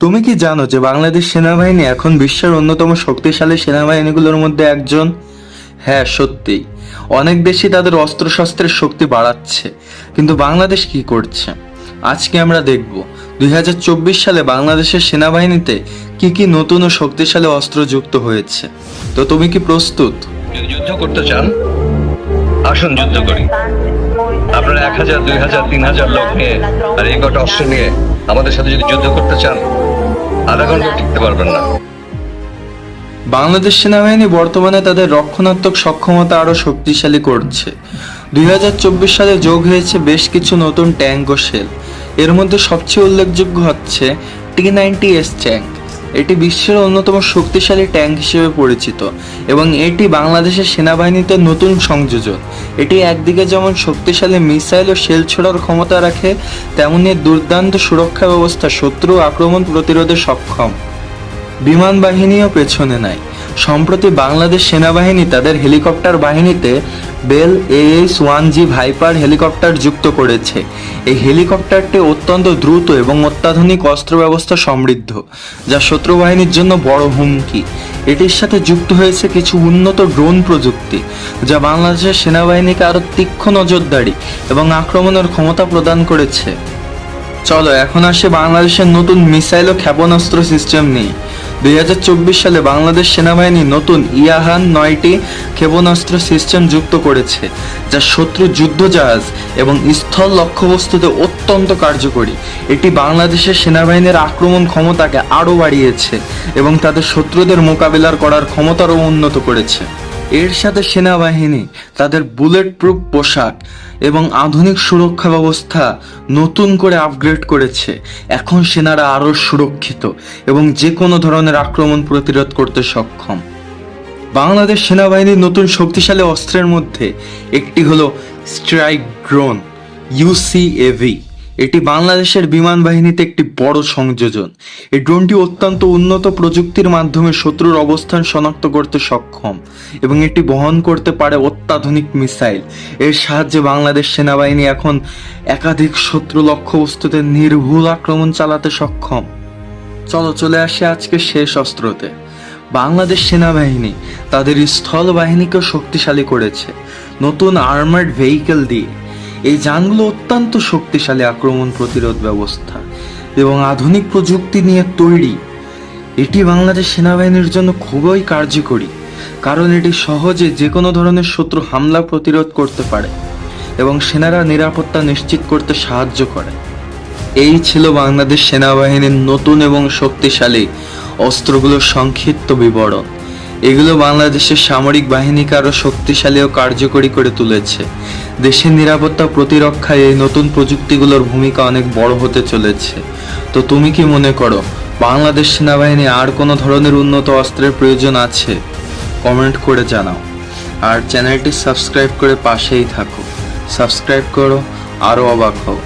তুমি কি জানো যে বাংলাদেশ সেনাবাহিনী এখন বিশ্বের অন্যতম শক্তিশালী সেনাবাহিনীগুলোর মধ্যে একজন? হ্যাঁ সত্যি অনেক দেশই তাদের অস্ত্রশস্ত্রের শক্তি বাড়াচ্ছে। কিন্তু বাংলাদেশ কি করছে? আজকে আমরা দেখব, দুই হাজার চব্বিশ সালে বাংলাদেশের সেনাবাহিনীতে কি কি নতুন ও শক্তিশালী অস্ত্র যুক্ত হয়েছে। তো তুমি কি প্রস্তুত? যদি যুদ্ধ করতে চান, আসুন যুদ্ধ করি। আপনারা এক হাজার, দুই হাজার, তিন হাজার লোক নিয়ে আর এই অস্ত্র নিয়ে আমাদের সাথে যদি যুদ্ধ করতে চান আধা ঘণ্টা টিকতে পারবেন না। বাংলাদেশ সেনাবাহিনী বর্তমানে তাদের রক্ষণাত্মক সক্ষমতা আরও শক্তিশালী করছে। দুই হাজার চব্বিশ সালে যোগ হয়েছে বেশ কিছু নতুন ট্যাঙ্ক ও সেল এর মধ্যে সবচেয়ে উল্লেখযোগ্য হচ্ছে টি নাইনটি এস ট্যাঙ্ক এটি বিশ্বের অন্যতম শক্তিশালী ট্যাঙ্ক হিসেবে পরিচিত এবং এটি বাংলাদেশের সেনাবাহিনীতে নতুন সংযোজন এটি একদিকে যেমন শক্তিশালী মিসাইল ও শেল ছোড়ার ক্ষমতা রাখে, তেমনি দুর্দান্ত সুরক্ষা ব্যবস্থা শত্রু আক্রমণ প্রতিরোধে সক্ষম। বিমান বাহিনীও পেছনে নাই। সম্প্রতি বাংলাদেশ সেনাবাহিনী তাদের হেলিকপ্টার বাহিনীতে Bell AS one G Viper helicopter যুক্ত করেছে। এই হেলিকপ্টারটি অত্যন্ত দ্রুত এবং অত্যাধুনিক অস্ত্র ব্যবস্থা সমৃদ্ধ, যা শত্রু বাহিনীর জন্য বড় হুমকি। এটির সাথে যুক্ত হয়েছে কিছু উন্নত ড্রোন প্রযুক্তি, যা বাংলাদেশের সেনাবাহিনীকে আরও তীক্ষ্ণ নজরদারি এবং আক্রমণের ক্ষমতা প্রদান করেছে। চলো, এখন আসে বাংলাদেশের নতুন মিসাইল ও ক্ষেপণাস্ত্র সিস্টেম নিয়ে। দুই হাজার চব্বিশ সালে বাংলাদেশ সেনাবাহিনী নতুন ইয়াহান নয়টি ক্ষেপণাস্ত্র সিস্টেম যুক্ত করেছে, যা শত্রু যুদ্ধজাহাজ এবং স্থল লক্ষ্যবস্তুতে অত্যন্ত কার্যকরী। এটি বাংলাদেশের সেনাবাহিনীর আক্রমণ ক্ষমতাকে আরও বাড়িয়েছে এবং তাদের শত্রুদের মোকাবিলার করার ক্ষমতারও উন্নত করেছে। এর সাথে সেনাবাহিনী, তাদের বুলেট প্রুফ পোশাক এবং আধুনিক সুরক্ষা ব্যবস্থা নতুন করে আপগ্রেড করেছে। এখন সেনারা আরও সুরক্ষিত এবং যে কোনো ধরনের আক্রমণ প্রতিরোধ করতে সক্ষম। বাংলাদেশ সেনাবাহিনীর নতুন শক্তিশালী অস্ত্রের মধ্যে একটি হলো স্ট্রাইক ড্রোন ইউসিএভি এটি বাংলাদেশের বিমান বাহিনীতে একটি বড় সংযোজন। এই ড্রোনটি অত্যন্ত উন্নত প্রযুক্তির মাধ্যমে শত্রুর অবস্থান শনাক্ত করতে সক্ষম এবং এটি বহন করতে পারে অত্যাধুনিক মিসাইল। এর সাহায্যে বাংলাদেশ সেনাবাহিনী এখন একাধিক শত্রু লক্ষ্যবস্তুতে নির্ভুল আক্রমণ চালাতে সক্ষম। চলো চলে আসে আজকে শেষ অস্ত্রতে। বাংলাদেশ সেনাবাহিনী তাদের স্থল বাহিনীকে শক্তিশালী করেছে। নতুন আর্মার্ড ভেহিকেল দিয়ে। এই যানগুলো অত্যন্ত শক্তিশালী আক্রমণ প্রতিরোধ ব্যবস্থা এবং আধুনিক প্রযুক্তি নিয়ে তৈরি। এটি বাংলাদেশ সেনাবাহিনীর জন্য খুবই কার্যকরী, কারণ এটি সহজে যে কোনো ধরনের শত্রু হামলা প্রতিরোধ করতে পারে এবং সেনারা নিরাপত্তা নিশ্চিত করতে সাহায্য করে। এই ছিল বাংলাদেশ সেনাবাহিনীর নতুন এবং শক্তিশালী অস্ত্রগুলোর সংক্ষিপ্ত বিবরণ। এগুলো বাংলাদেশের সামরিক বাহিনীকে আরও শক্তিশালী ও কার্যকরী করে তুলেছে। দেশের নিরাপত্তা প্রতিরক্ষায় এই নতুন প্রযুক্তিগুলোর ভূমিকা অনেক বড় হতে চলেছে। তো তুমি কি মনে করো, বাংলাদেশ সেনাবাহিনী আর কোনো ধরনের উন্নত অস্ত্রের প্রয়োজন আছে? কমেন্ট করে জানাও। আর চ্যানেলটি সাবস্ক্রাইব করে পাশেই থাকো। সাবস্ক্রাইব করো, আরও অবাক হও।